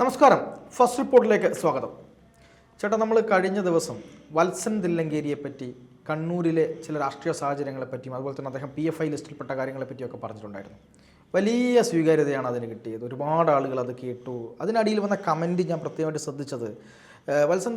നമസ്കാരം. ഫസ്റ്റ് റിപ്പോർട്ടിലേക്ക് സ്വാഗതം. ചേട്ടാ നമ്മൾ കഴിഞ്ഞ ദിവസം വത്സൻ തില്ലങ്കേരിയെ പറ്റി കണ്ണൂരിലെ ചില രാഷ്ട്രീയ സാഹചര്യങ്ങളെ പറ്റിയും അതുപോലെ തന്നെ അദ്ദേഹം പി എഫ് ഐ ലിസ്റ്റിൽപ്പെട്ട കാര്യങ്ങളെ പറ്റിയൊക്കെ പറഞ്ഞിട്ടുണ്ടായിരുന്നു. വലിയ സ്വീകാര്യതയാണ് അതിന് കിട്ടിയത്. ഒരുപാട് ആളുകൾ അത് കേട്ടു. അതിനടിയിൽ വന്ന കമന്റ് ഞാൻ പ്രത്യേകമായിട്ട് ശ്രദ്ധിച്ചത് വത്സൻ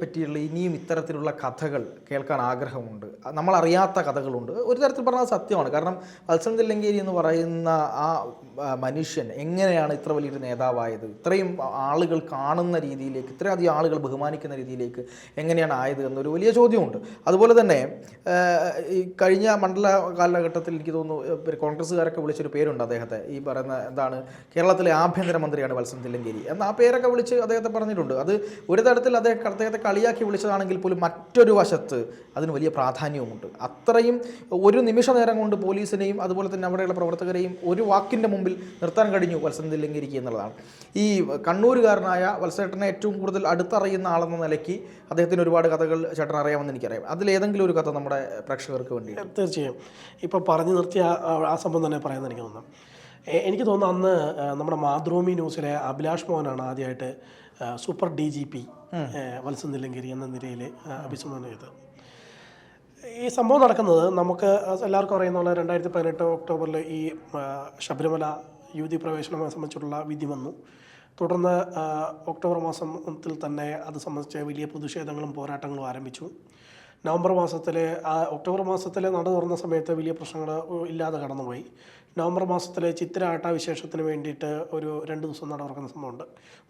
പറ്റിയുള്ള ഇനിയും ഇത്തരത്തിലുള്ള കഥകൾ കേൾക്കാൻ ആഗ്രഹമുണ്ട്. നമ്മളറിയാത്ത കഥകളുണ്ട്. ഒരു തരത്തിൽ പറഞ്ഞാൽ സത്യമാണ്. കാരണം വത്സന്ത ലിംഗേരി എന്ന് പറയുന്ന ആ മനുഷ്യൻ എങ്ങനെയാണ് ഇത്ര വലിയൊരു നേതാവായത്? ഇത്രയും ആളുകൾ കാണുന്ന രീതിയിലേക്ക് ഇത്രയധികം ആളുകൾ ബഹുമാനിക്കുന്ന രീതിയിലേക്ക് എങ്ങനെയാണ് ആയത് എന്നൊരു വലിയ ചോദ്യമുണ്ട്. അതുപോലെ തന്നെ ഈ കഴിഞ്ഞ മണ്ഡല കാലഘട്ടത്തിൽ എനിക്ക് തോന്നുന്നു കോൺഗ്രസ്സുകാരൊക്കെ വിളിച്ചൊരു പേരുണ്ട് അദ്ദേഹത്തെ. ഈ പറയുന്ന എന്താണ് കേരളത്തിലെ ആഭ്യന്തരമന്ത്രിയാണ് മന്ത്രിയാണ് തില്ലങ്കേരി എന്ന് ആ പേരൊക്കെ വിളിച്ച് അദ്ദേഹത്തെ പറഞ്ഞിട്ടുണ്ട്. അത് ഒരു തരത്തിൽ അദ്ദേഹം അദ്ദേഹത്തെ കളിയാക്കി വിളിച്ചതാണെങ്കിൽ പോലും മറ്റൊരു വശത്ത് അതിന് വലിയ പ്രാധാന്യവുമുണ്ട്. അത്രയും ഒരു നിമിഷ നേരം കൊണ്ട് പോലീസിനെയും അതുപോലെ തന്നെ അവിടെയുള്ള പ്രവർത്തകരെയും ഒരു വാക്കിന്റെ മുമ്പിൽ നിർത്താൻ കഴിഞ്ഞു വത്സൻ തില്ലങ്കേരിക്ക് എന്നുള്ളതാണ്. ഈ കണ്ണൂരുകാരനായ വത്സേട്ടനെ ഏറ്റവും കൂടുതൽ അടുത്തറിയുന്ന ആളെന്ന നിലയ്ക്ക് അദ്ദേഹത്തിന് ഒരുപാട് കഥകൾ ചേട്ടൻ അറിയാമെന്ന് എനിക്കറിയാം. അതിലേതെങ്കിലും ഒരു കഥ നമ്മുടെ പ്രേക്ഷകർക്ക് വേണ്ടി തീർച്ചയായും. ഇപ്പോൾ പറഞ്ഞു നിർത്തിയ ആ- സംഭവം തന്നെ പറയുന്നത് എനിക്ക് തോന്നുന്നു. എനിക്ക് തോന്നുന്നു അന്ന് നമ്മുടെ മാതൃഭൂമി ന്യൂസിലെ അഭിലാഷ് മോഹനാണ് ആദ്യമായിട്ട് super D G P Valsan Nilankeri എന്ന നിലയിൽ അഭിസംബോധന ചെയ്തത്. ഈ സംഭവം നടക്കുന്നത് നമുക്ക് എല്ലാവർക്കും അറിയുന്ന പോലെ രണ്ടായിരത്തി പതിനെട്ട് ഒക്ടോബറിൽ ഈ ശബരിമല യുവതി പ്രവേശനം സംബന്ധിച്ചിട്ടുള്ള വിധി വന്നു. തുടർന്ന് ഒക്ടോബർ മാസത്തിൽ തന്നെ അത് സംബന്ധിച്ച് വലിയ പ്രതിഷേധങ്ങളും പോരാട്ടങ്ങളും ആരംഭിച്ചു. നവംബർ മാസത്തിൽ ആ ഒക്ടോബർ മാസത്തിൽ നട തുറന്ന സമയത്ത് വലിയ പ്രശ്നങ്ങൾ ഇല്ലാതെ കടന്നുപോയി. നവംബർ മാസത്തിലെ ചിത്ര ആട്ടാവിശേഷത്തിന് വേണ്ടിയിട്ട് ഒരു രണ്ട് ദിവസം നട തുറക്കുന്ന സംഭവമുണ്ട്.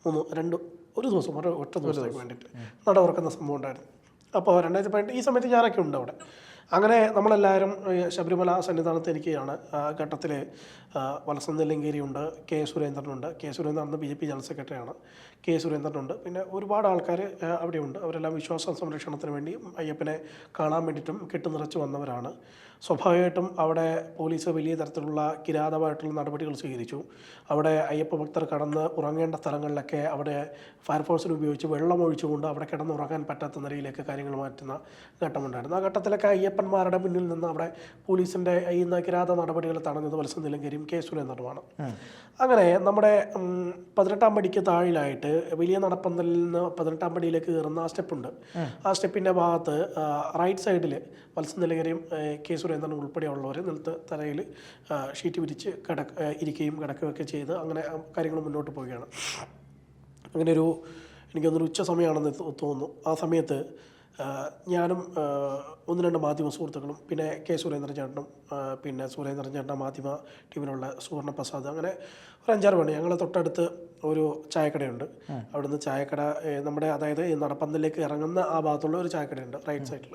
മൂന്ന് രണ്ട് ഒരു ദിവസം ഒരു ഒറ്റ ദിവസത്തേക്ക് വേണ്ടിയിട്ട് നട തുറക്കുന്ന സംഭവം ഉണ്ടായിരുന്നു. അപ്പോൾ രണ്ടായിരത്തി പതിനെട്ട് ഈ സമയത്ത് ഞാനൊക്കെ ഉണ്ട് അവിടെ. അങ്ങനെ നമ്മളെല്ലാവരും ശബരിമല സന്നിധാനത്ത് എനിക്കാണ് ആ ഘട്ടത്തിൽ വലസം ഉണ്ട് കെ സുരേന്ദ്രനുണ്ട്. കെ സുരേന്ദ്രൻ അന്ന് ബി ജെ പി ജനറൽ സെക്രട്ടറിയാണ്. കെ സുരേന്ദ്രനുണ്ട്. പിന്നെ ഒരുപാട് ആൾക്കാർ അവിടെയുണ്ട്. അവരെല്ലാം വിശ്വാസ സംരക്ഷണത്തിന് വേണ്ടി അയ്യപ്പനെ കാണാൻ വേണ്ടിയിട്ടും കെട്ടുനിറച്ച് വന്നവരാണ്. സ്വാഭാവികമായിട്ടും അവിടെ പോലീസ് വലിയ തരത്തിലുള്ള കിരാതമായിട്ടുള്ള നടപടികൾ സ്വീകരിച്ചു. അവിടെ അയ്യപ്പ ഭക്തർ കടന്ന് ഉറങ്ങേണ്ട സ്ഥലങ്ങളിലൊക്കെ അവിടെ ഫയർഫോഴ്സിന് ഉപയോഗിച്ച് വെള്ളം ഒഴിച്ചുകൊണ്ട് അവിടെ കിടന്ന് ഉറങ്ങാൻ പറ്റാത്ത നിലയിലേക്ക് കാര്യങ്ങൾ മാറ്റുന്ന ഘട്ടമുണ്ടായിരുന്നു. ആ ഘട്ടത്തിലൊക്കെ അയ്യപ്പന്മാരുടെ മുന്നിൽ നിന്ന് അവിടെ പോലീസിന്റെ ഈ കിരാത നടപടികൾ തടഞ്ഞത് വത്സൻ നിലങ്കരിയും കെ സുരേന്ദ്രനുമാണ്. അങ്ങനെ നമ്മുടെ പതിനെട്ടാം പടിക്ക് താഴിലായിട്ട് വലിയ നടപ്പന്തലിൽ നിന്ന് പതിനെട്ടാം പടിയിലേക്ക് കയറുന്ന ആ സ്റ്റെപ്പുണ്ട്. ആ സ്റ്റെപ്പിന്റെ ഭാഗത്ത് റൈറ്റ് സൈഡിൽ വത്സൻ നിലങ്കരിയും കെ സുരേന്ദ്രനും ഉൾപ്പെടെയുള്ളവർ നിലത്ത് തലയിൽ ഷീറ്റ് വിരിച്ച് കിടക്ക ഇരിക്കുകയും കിടക്കുകയൊക്കെ ചെയ്ത് അങ്ങനെ കാര്യങ്ങൾ മുന്നോട്ട് പോവുകയാണ്. അങ്ങനെ ഒരു എനിക്ക് എനിക്കൊന്നൊരു ഉച്ച സമയമാണെന്ന് തോന്നുന്നു. ആ സമയത്ത് ഞാനും ഒന്ന് രണ്ട് മാധ്യമ സുഹൃത്തുക്കളും പിന്നെ കെ സുരേന്ദ്രൻ ചേട്ടനും പിന്നെ സുരേന്ദ്രൻ ചേട്ടൻ മാധ്യമ ടീമിലുള്ള സുവർണ പ്രസാദ് അങ്ങനെ ഒരു അഞ്ചാറ് മണി ഞങ്ങൾ തൊട്ടടുത്ത് ഒരു ചായക്കടയുണ്ട്. അവിടുന്ന് ചായക്കട നമ്മുടെ അതായത് നടപ്പന്തലിലേക്ക് ഇറങ്ങുന്ന ആ ഭാഗത്തുള്ള ഒരു ചായക്കടയുണ്ട് റൈറ്റ് സൈഡിൽ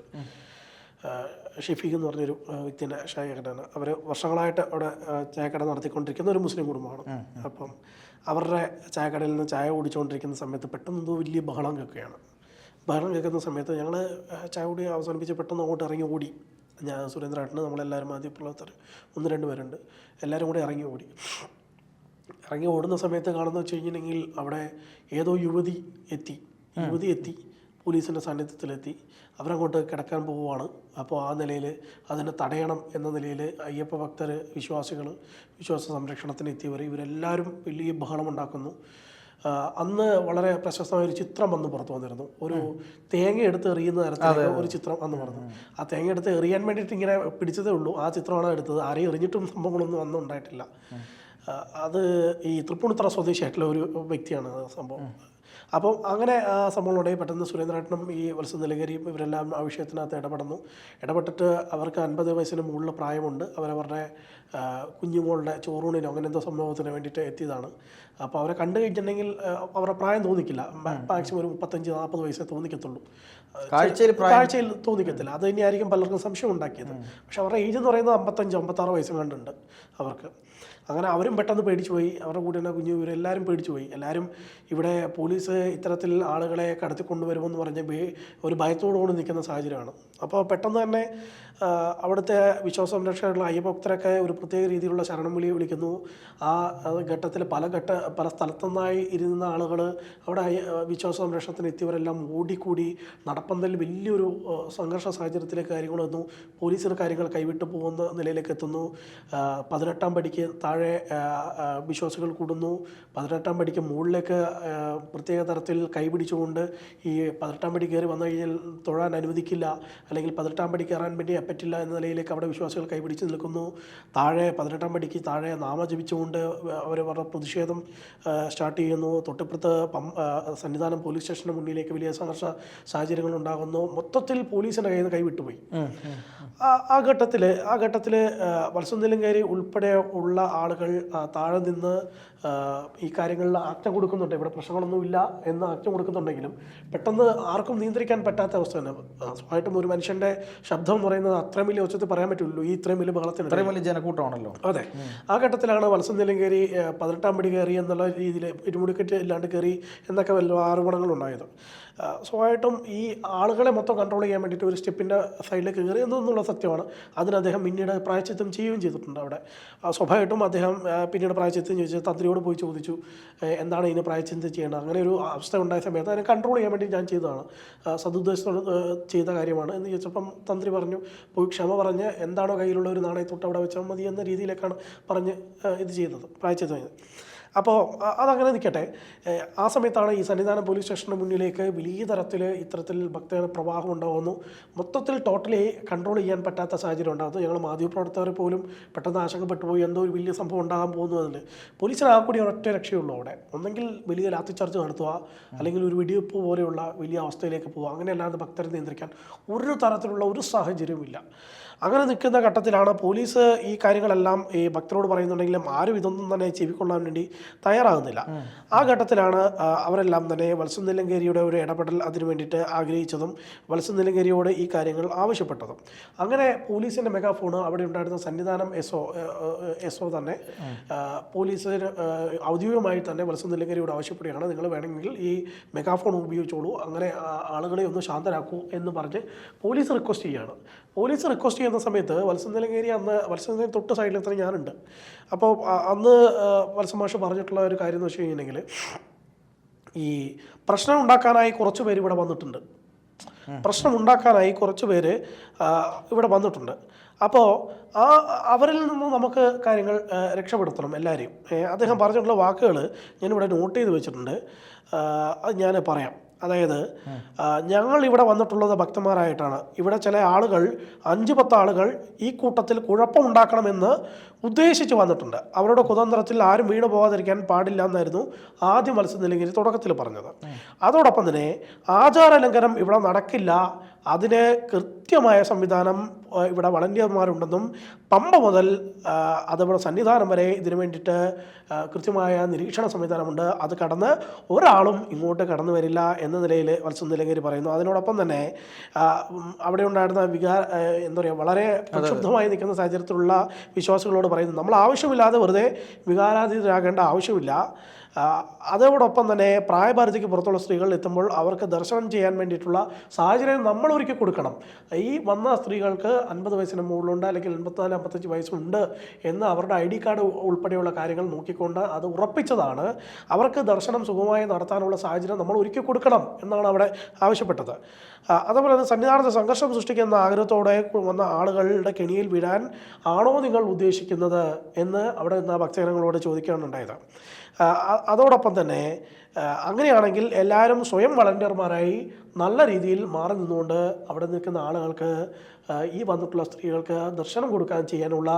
ഷെഫീഖ് എന്ന് പറഞ്ഞൊരു വ്യക്തിന്റെ ചായക്കടയാണ് അവർ വർഷങ്ങളായിട്ട് അവിടെ ചായക്കട നടത്തിക്കൊണ്ടിരിക്കുന്ന ഒരു മുസ്ലിം കുടുംബമാണ്. അപ്പം അവരുടെ ചായക്കടയിൽ നിന്ന് ചായ കുടിച്ചുകൊണ്ടിരിക്കുന്ന സമയത്ത് പെട്ടെന്ന് എന്തോ വലിയ ബഹളം കേൾക്കുകയാണ്. ബഹളം കേൾക്കുന്ന സമയത്ത് ഞങ്ങൾ ചായ കുടി അവസാനിപ്പിച്ച് പെട്ടെന്ന് അങ്ങോട്ട് ഇറങ്ങി ഓടി. ഞാൻ സുരേന്ദ്രേട്ടന് നമ്മളെല്ലാവരും മാധ്യമപ്രവർത്തകർ ഒന്ന് രണ്ട് പേരുണ്ട്. എല്ലാവരും കൂടി ഇറങ്ങി ഓടി. ഇറങ്ങി ഓടുന്ന സമയത്ത് കാണുന്ന വെച്ച് കഴിഞ്ഞിട്ടുണ്ടെങ്കിൽ അവിടെ ഏതോ യുവതി എത്തി. യുവതി എത്തി. പോലീസിന്റെ സാന്നിധ്യത്തിലെത്തി. അവരങ്ങോട്ട് കിടക്കാൻ പോവുകയാണ്. അപ്പോൾ ആ നിലയിൽ അതിനെ തടയണം എന്ന നിലയിൽ അയ്യപ്പ ഭക്തർ വിശ്വാസികൾ വിശ്വാസ സംരക്ഷണത്തിന് എത്തിയവർ ഇവരെല്ലാവരും വലിയ ബഹളമുണ്ടാക്കുന്നു. ഉണ്ടാക്കുന്നു അന്ന് വളരെ പ്രശസ്തമായ ഒരു ചിത്രം അന്ന് പുറത്തു വന്നിരുന്നു. ഒരു തേങ്ങ എടുത്ത് എറിയുന്ന തരത്തിലുള്ള ഒരു ചിത്രം അന്ന് പറഞ്ഞു ആ തേങ്ങ എടുത്ത് എറിയാൻ വേണ്ടിയിട്ട് ഇങ്ങനെ പിടിച്ചതേ ഉള്ളൂ. ആ ചിത്രമാണ് എടുത്തത്. ആരെയും എറിഞ്ഞിട്ടും സംഭവങ്ങളൊന്നും അന്ന് ഉണ്ടായിട്ടില്ല. അത് ഈ തൃപ്പൂണിത്തറ സ്വദേശിയായിട്ടുള്ള ഒരു വ്യക്തിയാണ് സംഭവം. അപ്പോൾ അങ്ങനെ ആ സംഭവങ്ങളുണ്ടെങ്കിൽ പെട്ടെന്ന് സുരേന്ദ്രേട്ടനും ഈ വത്സ നിലകരിയും ഇവരെല്ലാം ആ വിഷയത്തിനകത്ത് ഇടപെടുന്നു. ഇടപെട്ടിട്ട് അവർക്ക് അൻപത് വയസ്സിന് മുകളിൽ പ്രായമുണ്ട്. അവരവരുടെ കുഞ്ഞുമോളുടെ ചോറൂണിനോ അങ്ങനെ എന്തോ സംഭവത്തിന് വേണ്ടിയിട്ട് എത്തിയതാണ്. അപ്പോൾ അവരെ കണ്ടു കഴിഞ്ഞിട്ടുണ്ടെങ്കിൽ അവരുടെ പ്രായം തോന്നിക്കില്ല. മാക്സിമം ഒരു മുപ്പത്തഞ്ച് നാൽപ്പത് വയസ്സേ തോന്നിക്കത്തുള്ളൂ. കാഴ്ചയിൽ കാഴ്ചയിൽ തോന്നിക്കത്തില്ല. അത് തന്നെയായിരിക്കും പലർക്കും സംശയം ഉണ്ടാക്കിയത്. പക്ഷെ അവരുടെ ഏജ് എന്ന് പറയുന്നത് അമ്പത്തഞ്ച് അമ്പത്താറ് വയസ്സ് കണ്ടുണ്ട് അവർക്ക്. അങ്ങനെ അവരും പെട്ടെന്ന് പേടിച്ചു പോയി അവരുടെ കൂടെ തന്നെ കുഞ്ഞു ഇവരെല്ലാവരും പേടിച്ചു പോയി എല്ലാവരും ഇവിടെ പോലീസ് ഇത്തരത്തിൽ ആളുകളെ കടത്തിക്കൊണ്ടുവരുമെന്ന് പറഞ്ഞ് പറഞ്ഞ ഒരു ഭയത്തോടുകൂടി നിൽക്കുന്ന സാഹചര്യമാണ്. അപ്പോൾ പെട്ടെന്ന് തന്നെ അവിടുത്തെ വിശ്വാസ സംരക്ഷകരുള്ള അയ്യഭക്തരൊക്കെ ഒരു പ്രത്യേക രീതിയിലുള്ള ശരണം വിളി വിളിക്കുന്നു. ആ ഘട്ടത്തിൽ പല ഘട്ട പല സ്ഥലത്തുനിന്നായി ഇരുന്ന ആളുകൾ അവിടെ വിശ്വാസ സംരക്ഷണത്തിന് എത്തിയവരെല്ലാം ഓടിക്കൂടി നടപ്പന്തൽ വലിയൊരു സംഘർഷ സാഹചര്യത്തിലേക്ക് കാര്യങ്ങൾ വന്നു. പോലീസിന് കാര്യങ്ങൾ കൈവിട്ടു പോകുന്ന നിലയിലേക്ക് എത്തുന്നു. പതിനെട്ടാം പടിക്ക് താഴെ ആ, വിശ്വാസികൾ കൂടുന്നു. പതിനെട്ടാം പടിക്ക് മുകളിലേക്ക് പ്രത്യേക തരത്തിൽ കൈപിടിച്ചുകൊണ്ട് ഈ പതിനെട്ടാം പടി കയറി വന്നു കഴിഞ്ഞാൽ തൊഴാൻ അനുവദിക്കില്ല. അല്ലെങ്കിൽ പതിനെട്ടാം പടി കയറാൻ വേണ്ടി പറ്റില്ല എന്ന നിലയിലേക്ക് അവിടെ വിശ്വാസികൾ കൈപിടിച്ച് നിൽക്കുന്നു. താഴെ പതിനെട്ടാം പടിക്ക് താഴെ നാമ ജപിച്ചുകൊണ്ട് അവർ അവരുടെ പ്രതിഷേധം സ്റ്റാർട്ട് ചെയ്യുന്നു. തൊട്ടിപ്പുറത്ത് പം സന്നിധാനം പോലീസ് സ്റ്റേഷന് മുന്നിലേക്ക് വലിയ സംഘർഷ സാഹചര്യങ്ങൾ ഉണ്ടാകുന്നു. മൊത്തത്തിൽ പോലീസിന്റെ കയ്യിൽ നിന്ന് കൈവിട്ടുപോയി ആ ആ ഘട്ടത്തിൽ ആ ഘട്ടത്തിൽ വത്സന്തിലങ്കേരി ഉൾപ്പെടെ ഉള്ള ആളുകൾ താഴെ നിന്ന് ഈ കാര്യങ്ങളിൽ അറ്റം കൊടുക്കുന്നുണ്ട്. ഇവിടെ പ്രശ്നങ്ങളൊന്നുമില്ല എന്ന് അറ്റം കൊടുക്കുന്നുണ്ടെങ്കിലും പെട്ടെന്ന് ആർക്കും നിയന്ത്രിക്കാൻ പറ്റാത്ത അവസ്ഥ തന്നെ. സ്വാഭാവികമായിട്ടും ഒരു മനുഷ്യന്റെ ശബ്ദം എന്ന് പറയുന്നത് അത്രയും വലിയ ഉച്ചത്തിൽ പറയാൻ പറ്റുള്ളൂ ഈ ഇത്രയും വലിയ ബഹളത്തിന്. ഇത്രയും വലിയ ജനക്കൂട്ടമാണല്ലോ. അതെ. ആ ഘട്ടത്തിലാണ് വത്സം നിലം കയറി പതിനെട്ടാം പടി കയറി എന്നുള്ള രീതിയിൽ ഇരുമുടിക്കെട്ട് ഇല്ലാണ്ട് കയറി എന്നൊക്കെ വല്ല ആരോപണങ്ങളുണ്ടായത്. ആ, സ്വാഭാവികമായിട്ടും ഈ ആളുകളെ മൊത്തം കൺട്രോൾ ചെയ്യാൻ വേണ്ടിയിട്ട് ഒരു സ്റ്റെപ്പിന്റെ സൈഡിലേക്ക് കയറി എന്നുള്ള സത്യമാണ്. അതിന് അദ്ദേഹം പിന്നീട് പ്രായച്ചിത്തം ചെയ്യുകയും ചെയ്തിട്ടുണ്ട് അവിടെ. സ്വാഭാവികമായിട്ടും അദ്ദേഹം പിന്നീട് പ്രായച്ചിത്തം ചോദിച്ചു തന്ത്രിയോട് പോയി ചോദിച്ചു എന്താണ് ഇതിന് പ്രായച്ചിത്തം ചെയ്യേണ്ടത്? അങ്ങനെ ഒരു അവസ്ഥ ഉണ്ടായ സമയത്ത് അതിനെ കൺട്രോൾ ചെയ്യാൻ വേണ്ടി ഞാൻ ചെയ്തതാണ്. സതുദ്ദേശത്തോട് ചെയ്ത കാര്യമാണ് എന്ന് ചോദിച്ചപ്പം തന്ത്രി പറഞ്ഞു പോയി ക്ഷമ പറഞ്ഞ് എന്താണോ കയ്യിലുള്ള ഒരു നാണയത്തൊട്ട് അവിടെ വെച്ചാൽ മതി എന്ന രീതിയിലേക്കാണ് പറഞ്ഞ് ഇത് ചെയ്തത് പ്രായച്ചിത്തം ചെയ്തത്. അപ്പോൾ അതങ്ങനെ നിൽക്കട്ടെ. ആ സമയത്താണ് ഈ സന്നിധാനം പോലീസ് സ്റ്റേഷന് മുന്നിലേക്ക് വലിയ തരത്തിൽ ഇത്തരത്തിൽ ഭക്തജന പ്രവാഹം ഉണ്ടാകുന്നു മൊത്തത്തിൽ ടോട്ടലി കൺട്രോൾ ചെയ്യാൻ പറ്റാത്ത സാഹചര്യം ഉണ്ടാകുന്നു ഞങ്ങൾ മാധ്യമപ്രവർത്തകർ പോലും പെട്ടെന്ന് ആശങ്കപ്പെട്ടു പോയി എന്തോ ഒരു വലിയ സംഭവം ഉണ്ടാകാൻ പോകുന്നു അതിൽ പോലീസിന് ആ കൂടി ഒരൊറ്റ രക്ഷയുള്ളൂ അവിടെ. ഒന്നെങ്കിൽ വലിയ ലാത്തിച്ചാർജ് നടത്തുക. അല്ലെങ്കിൽ ഒരു വെടിവെപ്പ് പോലെയുള്ള വലിയ അവസ്ഥയിലേക്ക് പോവുക. അങ്ങനെയല്ലാതെ ഭക്തരെ നിയന്ത്രിക്കാൻ ഒരു തരത്തിലുള്ള ഒരു സാഹചര്യവുമില്ല. അങ്ങനെ നിൽക്കുന്ന ഘട്ടത്തിലാണ് പോലീസ് ഈ കാര്യങ്ങളെല്ലാം ഈ ഭക്തരോട് പറയുന്നുണ്ടെങ്കിലും ആരും ഇതൊന്നും തന്നെ ചെവിക്കൊള്ളാൻ വേണ്ടി തയ്യാറാകുന്നില്ല. ആ ഘട്ടത്തിലാണ് അവരെല്ലാം തന്നെ വത്സം നിലങ്കേരിയുടെ ഒരു ഇടപെടൽ അതിനു വേണ്ടിയിട്ട് ആഗ്രഹിച്ചതും വത്സം നിലങ്കേരിയോട് ഈ കാര്യങ്ങൾ ആവശ്യപ്പെട്ടതും. അങ്ങനെ പോലീസിന്റെ മെഗാഫോൺ അവിടെ ഉണ്ടായിരുന്ന Sannidhanam S O S O തന്നെ പോലീസിന് ഔദ്യോഗികമായി തന്നെ വത്സം നിലങ്കേരിയോട് ആവശ്യപ്പെടുകയാണ്. നിങ്ങൾ വേണമെങ്കിൽ ഈ മെഗാഫോൺ ഉപയോഗിച്ചോളൂ. അങ്ങനെ ആളുകളെ ഒന്ന് ശാന്തരാക്കൂ എന്ന് പറഞ്ഞ് പോലീസ് റിക്വസ്റ്റ് ചെയ്യുകയാണ്. പോലീസ് റിക്വസ്റ്റ് ചെയ്യുന്ന സമയത്ത് വത്സം കയറി അന്ന് വത്സം തൊട്ട് സൈഡിൽ എത്ര ഞാനുണ്ട്. അപ്പോൾ അന്ന് മാഷ് പറഞ്ഞിട്ടുള്ള ഒരു കാര്യം എന്ന് വെച്ച് കഴിഞ്ഞിട്ടുണ്ടെങ്കിൽ ഈ പ്രശ്നം ഉണ്ടാക്കാനായി കുറച്ച് പേര് ഇവിടെ വന്നിട്ടുണ്ട്. പ്രശ്നം ഉണ്ടാക്കാനായി കുറച്ച് പേര് ഇവിടെ വന്നിട്ടുണ്ട്. അപ്പോൾ ആ അവരിൽ നിന്ന് നമുക്ക് കാര്യങ്ങൾ രക്ഷപ്പെടുത്തണം എല്ലാവരെയും അദ്ദേഹം പറഞ്ഞിട്ടുള്ള വാക്കുകൾ ഞാനിവിടെ നോട്ട് ചെയ്ത് വെച്ചിട്ടുണ്ട്. അത് ഞാൻ പറയാം. അതായത് ഞങ്ങൾ ഇവിടെ വന്നിട്ടുള്ളത് ഭക്തന്മാരായിട്ടാണ്. ഇവിടെ ചില ആളുകൾ അഞ്ച് പത്ത് ആളുകൾ ഈ കൂട്ടത്തിൽ കുഴപ്പമുണ്ടാക്കണമെന്ന് ഉദ്ദേശിച്ച് വന്നിട്ടുണ്ട്. അവരുടെ കുതന്ത്രത്തിൽ ആരും വീണു പോകാതിരിക്കാൻ പാടില്ല എന്നായിരുന്നു ആദ്യം മത്സ്യനിലങ്കരി തുടക്കത്തിൽ പറഞ്ഞത്. അതോടൊപ്പം തന്നെ ആചാരലംഘനം ഇവിടെ നടക്കില്ല അതിന് കൃത്യമായ സംവിധാനം ഇവിടെ വളണ്ടിയർമാരുണ്ടെന്നും പമ്പ മുതൽ അതേപോലെ സന്നിധാനം വരെ ഇതിനു വേണ്ടിയിട്ട് കൃത്യമായ നിരീക്ഷണ സംവിധാനമുണ്ട്. അത് കടന്ന് ഒരാളും ഇങ്ങോട്ട് കടന്നു വരില്ല എന്ന നിലയിൽ വത്സം നിലങ്കേരി പറയുന്നു. അതിനോടൊപ്പം തന്നെ അവിടെ ഉണ്ടായിരുന്ന വികാര എന്താ പറയുക വളരെ പ്രക്ഷുബ്ധമായി നിൽക്കുന്ന സാഹചര്യത്തിലുള്ള വിശ്വാസികളോട് പറയുന്നു നമ്മൾ ആവശ്യമില്ലാതെ വെറുതെ വികാരാതീതരാകേണ്ട ആവശ്യമില്ല. അതോടൊപ്പം തന്നെ പ്രായപരിധിക്ക് പുറത്തുള്ള സ്ത്രീകൾ എത്തുമ്പോൾ അവർക്ക് ദർശനം ചെയ്യാൻ വേണ്ടിയിട്ടുള്ള സാഹചര്യം നമ്മൾ ഒരുക്കി കൊടുക്കണം. ഈ വന്ന സ്ത്രീകൾക്ക് അൻപത് വയസ്സിന് മുകളിലുണ്ട് അല്ലെങ്കിൽ എൺപത്തിനാല് അമ്പത്തഞ്ച് വയസ്സുണ്ട് എന്ന് അവരുടെ ഐ ഡി കാർഡ് ഉൾപ്പെടെയുള്ള കാര്യങ്ങൾ നോക്കിക്കൊണ്ട് അത് ഉറപ്പിച്ചതാണ്. അവർക്ക് ദർശനം സുഖമായി നടത്താനുള്ള സാഹചര്യം നമ്മൾ ഒരുക്കി കൊടുക്കണം എന്നാണ് അവിടെ ആവശ്യപ്പെട്ടത്. അതുപോലെ തന്നെ സന്നിധാനത്ത് സംഘർഷം സൃഷ്ടിക്കുന്ന ആഗ്രഹത്തോടെ വന്ന ആളുകളുടെ കെണിയിൽ വീഴാൻ ആണോ നിങ്ങൾ ഉദ്ദേശിക്കുന്നത് എന്ന് അവിടെ നിന്ന് ഭക്തജനങ്ങളോട് ചോദിക്കുകയാണുണ്ടായത് അതോടൊപ്പം തന്നെ അങ്ങനെയാണെങ്കിൽ എല്ലാവരും സ്വയം വളണ്ടിയർമാരായി നല്ല രീതിയിൽ മാറി നിന്നുകൊണ്ട് അവിടെ നിൽക്കുന്ന ആളുകൾക്ക് ഈ വന്നിട്ടുള്ള സ്ത്രീകൾക്ക് ദർശനം കൊടുക്കാൻ ചെയ്യാനുള്ള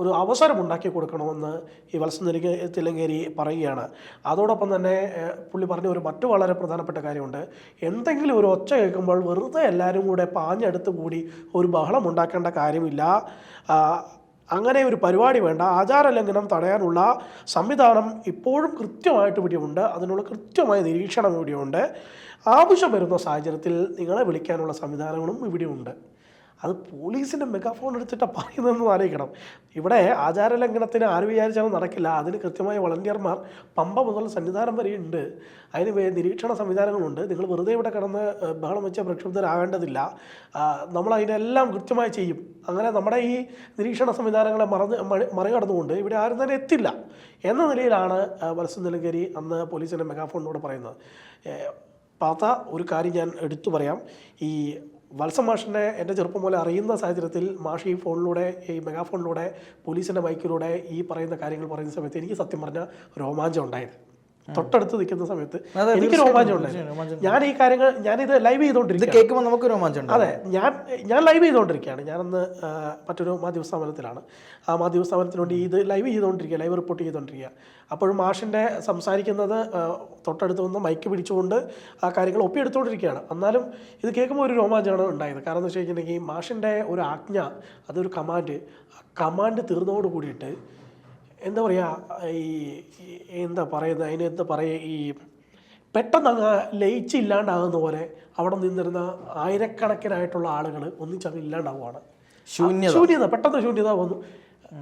ഒരു അവസരം ഉണ്ടാക്കി കൊടുക്കണമെന്ന് ഈ വത്സനിലേക്ക് തിലങ്കേരി പറയുകയാണ്. അതോടൊപ്പം തന്നെ പുള്ളി പറഞ്ഞ ഒരു മറ്റു വളരെ പ്രധാനപ്പെട്ട കാര്യമുണ്ട്. എന്തെങ്കിലും ഒരു ഒച്ച കേൾക്കുമ്പോൾ വെറുതെ എല്ലാവരും കൂടെ പാഞ്ഞെടുത്ത് കൂടി ഒരു ബഹളം ഉണ്ടാക്കേണ്ട കാര്യമില്ല. അങ്ങനെ ഒരു പരിപാടി വേണ്ട. ആചാര ലംഘനം തടയാനുള്ള സംവിധാനം ഇപ്പോഴും കൃത്യമായിട്ട് ഇവിടെയുണ്ട്. അതിനുള്ള കൃത്യമായ നിരീക്ഷണം ഇവിടെയുണ്ട്. ആവശ്യം വരുന്ന സാഹചര്യത്തിൽ നിങ്ങളെ വിളിക്കാനുള്ള സംവിധാനങ്ങളും ഇവിടെയുണ്ട്. അത് പോലീസിന്റെ മെഗാഫോൺ എടുത്തിട്ട് പറയുന്നതെന്ന് ആലോചിക്കണം. ഇവിടെ ആചാരലംഘനത്തിന് ആര് വിചാരിച്ചാലും നടക്കില്ല. അതിന് കൃത്യമായ വളണ്ടിയർമാർ പമ്പ മുതൽ സന്നിധാനം വരെ ഉണ്ട്. അതിന് നിരീക്ഷണ സംവിധാനങ്ങളുണ്ട്. നിങ്ങൾ വെറുതെ ഇവിടെ കിടന്ന് ബഹളം വെച്ച പ്രക്ഷുബ്ധരാകേണ്ടതില്ല നമ്മൾ അതിനെല്ലാം കൃത്യമായി ചെയ്യും. അങ്ങനെ നമ്മുടെ ഈ നിരീക്ഷണ സംവിധാനങ്ങളെ മറന്ന് മറി- മറികടന്നുകൊണ്ട് ഇവിടെ ആരും തന്നെ എത്തില്ല എന്ന നിലയിലാണ് ആ, വത്സൻ നിലങ്കരി അന്ന് പോലീസിന്റെ മെഗാഫോണിലൂടെ പറയുന്നത്. പാത്ത ഒരു കാര്യം ഞാൻ എടുത്തു പറയാം. ഈ വത്സം മാഷിനെ എന്റെ ചെറുപ്പം മൂലം അറിയുന്ന സാഹചര്യത്തിൽ മാഷ് ഈ ഫോണിലൂടെ ഈ മെഗാഫോണിലൂടെ പോലീസിന്റെ മൈക്കിലൂടെ ഈ പറയുന്ന കാര്യങ്ങൾ പറയുന്ന സമയത്ത് എനിക്ക് സത്യം പറഞ്ഞ രോമാഞ്ചം ഉണ്ടായത് തൊട്ടടുത്ത് നിൽക്കുന്ന സമയത്ത് എനിക്ക് രോമാഞ്ചം ഉണ്ടായിരുന്നു. ഞാൻ ഈ കാര്യങ്ങൾ ഞാനിത് ലൈവ് ഇത് ചെയ്തുകൊണ്ടിരിക്കുക കേൾക്കുമ്പോൾ നമുക്ക് രോമാഞ്ചം അതെ ഞാൻ ഞാൻ ലൈവ് ചെയ്തുകൊണ്ടിരിക്കുകയാണ്. ഞാനന്ന് മറ്റൊരു മറ്റൊരു മാധ്യമസ്ഥാപനത്തിലാണ് ആ മാധ്യമസ്ഥാപനത്തിന് വേണ്ടി ഇത് ലൈവ് ചെയ്തുകൊണ്ടിരിക്കുക ലൈവ് റിപ്പോർട്ട് ചെയ്തുകൊണ്ടിരിക്കുക. അപ്പോഴും മാഷിന്റെ സംസാരിക്കുന്നത് തൊട്ടടുത്ത് നിന്ന് മൈക്ക് പിടിച്ചുകൊണ്ട് ആ കാര്യങ്ങൾ ഒപ്പിയെടുത്തുകൊണ്ടിരിക്കുകയാണ്. എന്നാലും ഇത് കേൾക്കുമ്പോൾ ഒരു രോമാഞ്ചമാണ് ഉണ്ടായത്. കാരണം എന്ന് വെച്ച് കഴിഞ്ഞിട്ടുണ്ടെങ്കിൽ മാഷിന്റെ ഒരു ആജ്ഞ അതൊരു കമാൻഡ് കമാൻഡ് തീർന്നതോട് കൂടിയിട്ട് എന്താ പറയുക ഈ എന്താ പറയുന്നത് അതിന് എന്താ പറയുക ഈ പെട്ടെന്ന് അങ്ങ് ലയിച്ച് ഇല്ലാണ്ടാകുന്ന പോലെ അവിടെ നിന്നിരുന്ന ആയിരക്കണക്കിനായിട്ടുള്ള ആളുകൾ ഒന്നിച്ചങ്ങ് ഇല്ലാണ്ടാവുകയാണ് ശൂന്യത. ശൂന്യത പെട്ടെന്ന് ശൂന്യത വന്നു.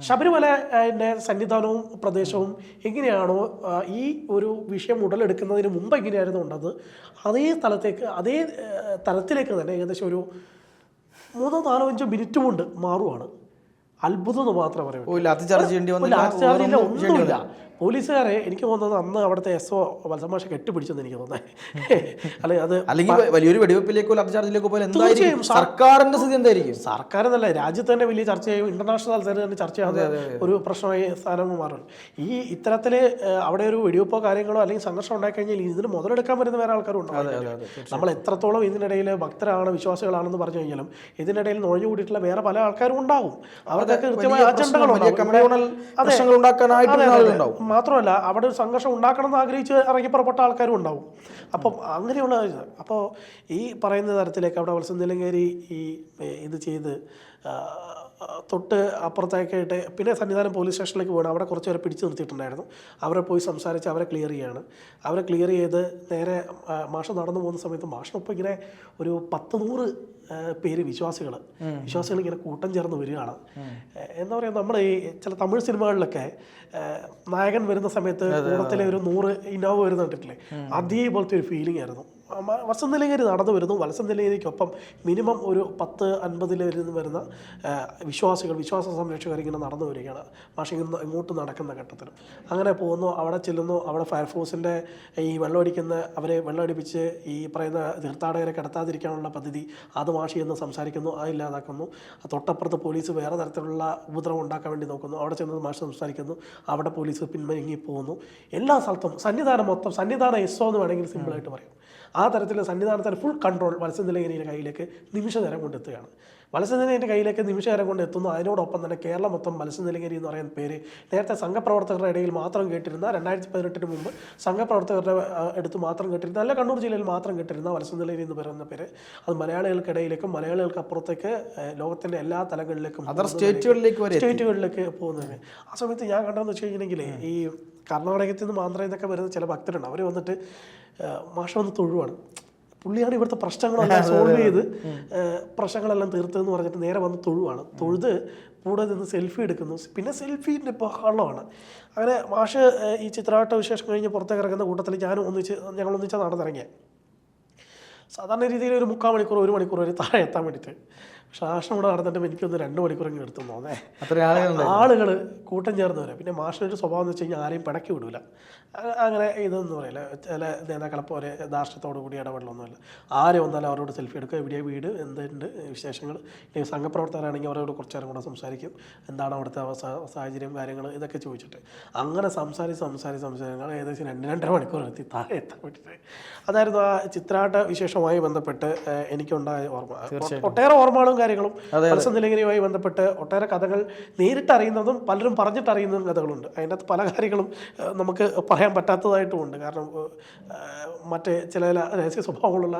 ശബരിമല എന്റെ സന്നിധാനവും പ്രദേശവും എങ്ങനെയാണോ ഈ ഒരു വിഷയം ഉടലെടുക്കുന്നതിന് മുമ്പ് എങ്ങനെയായിരുന്നു ഉണ്ടത് അതേ സ്ഥലത്തേക്ക് അതേ തലത്തിലേക്ക് തന്നെ ഏകദേശം ഒരു മൂന്നോ നാലോ അഞ്ചോ മിനിറ്റ് കൊണ്ട് മാറുവാണ്. അത്ഭുതം എന്ന് മാത്രമേ പറയൂ ലാത്തി ചാർജ് ചെയ്യേണ്ടി ഒന്നുമില്ല പോലീസുകാരെ എനിക്ക് തോന്നുന്നത് അന്ന് അവിടുത്തെ എസ് ഒ വത്സമാഷ കെട്ടിപ്പിടിച്ചെന്ന് എനിക്ക് തോന്നുന്നത്. അല്ലെ അത് അല്ലെങ്കിൽ വലിയൊരു വെടിവെപ്പിലേക്കോ ചാർജിലേക്കോ പോലെ എന്തായിരിക്കും? സർക്കാരിന്റെ സ്ഥിതി എന്തായിരിക്കും? സർക്കാർ എന്നല്ല രാജ്യത്ത് തന്നെ വലിയ ചർച്ചയായി ഇന്റർനാഷണൽ തലത്തിൽ തന്നെ ചർച്ചയാകുന്ന ഒരു പ്രശ്നമായി സ്ഥാനം മാറും ഈ ഇത്തരത്തിൽ അവിടെ ഒരു വെടിവെപ്പോ കാര്യങ്ങളോ അല്ലെങ്കിൽ സംഘർഷം ഉണ്ടായി കഴിഞ്ഞാൽ ഇതിന് മുതലെടുക്കാൻ വരുന്ന വേറെ ആൾക്കാരും ഉണ്ടാവും നമ്മൾ എത്രത്തോളം ഇതിനിടയിൽ ഭക്തരാണ് വിശ്വാസികളാണെന്ന് പറഞ്ഞു കഴിഞ്ഞാലും ഇതിനിടയിൽ നുഴഞ്ഞു കൂടിയിട്ടുള്ള വേറെ പല ആൾക്കാരും ഉണ്ടാവും. അവർക്കൊക്കെ കൃത്യമായ അജണ്ടകളുണ്ടാവും മാത്രമല്ല അവിടെ ഒരു സംഘർഷം ഉണ്ടാക്കണം എന്ന് ആഗ്രഹിച്ച് ഇറങ്ങി പുറപ്പെട്ട ആൾക്കാരും ഉണ്ടാവും അപ്പം അങ്ങനെയുള്ള. അപ്പോൾ ഈ പറയുന്ന തരത്തിലേക്ക് അവിടെ വത്സന്തിലങ്കേരി ഈ ഇത് ചെയ്ത് തൊട്ട് അപ്പുറത്തേക്കായിട്ട് പിന്നെ സന്നിധാനം പോലീസ് സ്റ്റേഷനിലേക്ക് പോകണം അവിടെ കുറച്ച് പേരെ പിടിച്ചു നിർത്തിയിട്ടുണ്ടായിരുന്നു. അവരെ പോയി സംസാരിച്ച് അവരെ ക്ലിയർ ചെയ്യാണ്. അവരെ ക്ലിയർ ചെയ്ത് നേരെ മാഷ നടന്നു പോകുന്ന സമയത്ത് മാഷിനൊപ്പം ഇങ്ങനെ ഒരു പത്ത് നൂറ് പേര് വിശ്വാസികൾ വിശ്വാസികൾ ഇങ്ങനെ കൂട്ടം ചേർന്ന് വരികയാണ്. എന്താ പറയുക നമ്മൾ ഈ ചില തമിഴ് സിനിമകളിലൊക്കെ നായകൻ വരുന്ന സമയത്ത് കൂടത്തിലെ ഒരു നൂറ് ഇന്നോവ വരുന്ന കണ്ടിട്ടില്ലേ? അതേപോലത്തെ ഒരു ഫീലിംഗ് ആയിരുന്നു. വസന്തലിംഗേരി നടന്നു വരുന്നു. വത്സന്തലിംഗേരിക്കൊപ്പം മിനിമം ഒരു പത്ത് അൻപതിൽ വരുന്ന വരുന്ന വിശ്വാസികൾ വിശ്വാസ സംരക്ഷകർ ഇങ്ങനെ നടന്നു വരികയാണ്. പക്ഷേ ഇന്ന് ഇങ്ങോട്ട് നടക്കുന്ന ഘട്ടത്തിൽ അങ്ങനെ പോകുന്നു അവിടെ ചെല്ലുന്നു അവിടെ ഫയർഫോഴ്സിന്റെ ഈ വെള്ളമടിക്കുന്ന അവരെ വെള്ളമടിപ്പിച്ച് ഈ പറയുന്ന തീർത്ഥാടകരെ കിടത്താതിരിക്കാനുള്ള പദ്ധതി അത് മാഷി എന്ന് സംസാരിക്കുന്നു അത് ഇല്ലാതാക്കുന്നു. തൊട്ടപ്പുറത്ത് പോലീസ് വേറെ തരത്തിലുള്ള ഉപദ്രവം ഉണ്ടാക്കാൻ വേണ്ടി നോക്കുന്നു. അവിടെ ചെന്ന് മാഷ് സംസാരിക്കുന്നു അവിടെ പോലീസ് പിൻവലിങ്ങി പോകുന്നു. എല്ലാ സ്ഥലത്തും സന്നിധാനം മൊത്തം സന്നിധാന എസ്ഒ എന്ന് വേണമെങ്കിൽ സിമ്പിളായിട്ട് പറയും. ആ തരത്തിൽ സന്നിധാനത്തിന് ഫുൾ കൺട്രോൾ വത്സനിലഗിരിയുടെ കയ്യിലേക്ക് നിമിഷ നേരം കൊണ്ടെത്തുകയാണ്. വത്സനിലഗിരിയുടെ കയ്യിലേക്ക് നിമിഷകരം കൊണ്ട് എത്തുന്നു. അതിനോടൊപ്പം തന്നെ കേരളം മൊത്തം മത്സ്യനിലകരി എന്ന് പറയുന്ന പേര് നേരത്തെ സംഘപ്രവർത്തകരുടെ ഇടയിൽ മാത്രം കേട്ടിരുന്ന രണ്ടായിരത്തി പതിനെട്ടിന് മുമ്പ് സംഘപ്രവർത്തകരുടെ അടുത്ത് മാത്രം കേട്ടിരുന്ന അല്ല കണ്ണൂർ ജില്ലയിൽ മാത്രം കേട്ടിരുന്ന മത്സ്യനിലകരി എന്ന് പറയുന്ന പേര് അത് മലയാളികൾക്കിടയിലേക്കും മലയാളികൾക്ക് അപ്പുറത്തേക്ക് ലോകത്തിന്റെ എല്ലാ തലങ്ങളിലേക്കും അതർ സ്റ്റേറ്റുകളിലേക്ക്. സ്റ്റേറ്റുകളിലേക്ക് പോകുന്നത്. ആ സമയത്ത് ഞാൻ കണ്ടതെന്ന് വെച്ച് കഴിഞ്ഞിട്ടുണ്ടെങ്കിൽ ഈ കർണാടകത്തിൽ നിന്ന് ആന്ധ്രയിൽ നിന്നൊക്കെ വരുന്ന ചില ഭക്തരുണ്ട്. അവർ വന്നിട്ട് മാഷ വന്ന് തൊഴുവാണ്. പുള്ളിയാണ് ഇവിടുത്തെ പ്രശ്നങ്ങളെല്ലാം സോൾവ് ചെയ്ത് പ്രശ്നങ്ങളെല്ലാം തീർത്തതെന്ന് പറഞ്ഞിട്ട് നേരെ വന്ന് തൊഴുവാണ്. തൊഴുത് കൂടെ നിന്ന് സെൽഫി എടുക്കുന്നു. പിന്നെ സെൽഫീന്റെ ഇപ്പോൾ ഹള്ളമാണ്. അങ്ങനെ മാഷ് ഈ ചിത്രാട്ട വിശേഷം കഴിഞ്ഞ് പുറത്തേക്ക് ഇറങ്ങുന്ന കൂട്ടത്തിൽ ഞാനും ഒന്നിച്ച് ഞങ്ങൾ ഒന്നിച്ചാണ് നടന്നിറങ്ങിയത് സാധാരണ രീതിയിൽ ഒരു മുക്കാൽ മണിക്കൂർ ഒരു മണിക്കൂർ വരെ താഴെ എത്താൻ വേണ്ടിയിട്ട്. ആശ്രം കൂടെ നടന്നിട്ട് എനിക്കൊന്ന് രണ്ട് മണിക്കൂർ ഇങ്ങനെ എടുത്തു തോന്നേ. ആളുകൾ കൂട്ടം ചേർന്ന് വരും പിന്നെ മാഷിനൊരു സ്വഭാവം എന്ന് വെച്ച് കഴിഞ്ഞാൽ ആരെയും പിടക്കി വിടൂല. അങ്ങനെ ഇതൊന്നും പറയില്ല. ചില നേതാക്കളെ പോലെ ധാർഷ്ട്യത്തോടു കൂടി ഇടപെടലൊന്നുമില്ല. ആരെ വന്നാലും അവരോട് സെൽഫി എടുക്കുക. ഇവിടെ വീട്? എന്തുണ്ട് വിശേഷങ്ങൾ ഇല്ലെങ്കിൽ സംഘപ്രവർത്തകരാണെങ്കിൽ അവരോട് കുറച്ച് നേരം കൂടെ സംസാരിക്കും. എന്താണ് അവിടുത്തെ സാഹചര്യം കാര്യങ്ങൾ ഇതൊക്കെ ചോദിച്ചിട്ട്. അങ്ങനെ സംസാരിച്ച് സംസാരിച്ച് സംസാരിച്ച് ഏകദേശം രണ്ട് രണ്ടര മണിക്കൂർ എത്തി താഴെ എത്താൻ വേണ്ടിയിട്ട്. അതായിരുന്നു ആ ചിത്രാട്ട വിശേഷവുമായി ബന്ധപ്പെട്ട് എനിക്കുണ്ടായ ഓർമ്മ. ഒട്ടേറെ ഓർമ്മകളും കാര്യങ്ങളും മത്സ്യനിലഗിരിയുമായി ബന്ധപ്പെട്ട് ഒട്ടേറെ കഥകൾ നേരിട്ടറിയുന്നതും പലരും പറഞ്ഞിട്ടറിയുന്നതും കഥകളുണ്ട്. അതിന്റെ അകത്ത് പല കാര്യങ്ങളും നമുക്ക് പറയാൻ പറ്റാത്തതായിട്ടുമുണ്ട്. കാരണം മറ്റേ ചില ചില രഹസ്യ സ്വഭാവങ്ങളുള്ള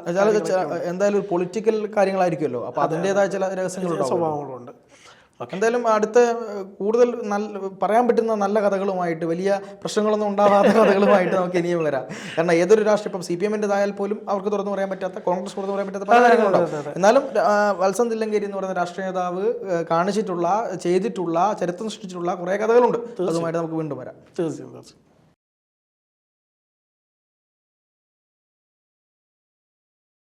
എന്തായാലും പൊളിറ്റിക്കൽ കാര്യങ്ങളായിരിക്കുമല്ലോ. അപ്പോൾ അതിന്റെതായ ചില രഹസ്യങ്ങളുണ്ട് സ്വഭാവങ്ങളുണ്ട്. എന്തായാലും അടുത്ത കൂടുതൽ നല്ല പറയാൻ പറ്റുന്ന നല്ല കഥകളുമായിട്ട് വലിയ പ്രശ്നങ്ങളൊന്നും ഉണ്ടാവാത്ത കഥകളുമായിട്ട് നമുക്ക് ഇനിയും വരാം. കാരണം ഏതൊരു രാഷ്ട്രീയം ഇപ്പം സി പി എമ്മിന്റെതായാൽ പോലും അവർക്ക് തുറന്നു പറയാൻ പറ്റാത്ത കോൺഗ്രസ് തുറന്നു പറയാൻ പറ്റാത്ത പല കാര്യങ്ങളുണ്ടാവും. എന്നാലും വത്സൻ തില്ലങ്കേരി എന്ന് പറയുന്ന രാഷ്ട്രീയ നേതാവ് കാണിച്ചിട്ടുള്ള ചെയ്തിട്ടുള്ള ചരിത്രം സൃഷ്ടിച്ചിട്ടുള്ള കുറേ കഥകളുണ്ട്. അതുമായിട്ട് നമുക്ക് വീണ്ടും വരാം. തീർച്ചയായും തീർച്ചയായും.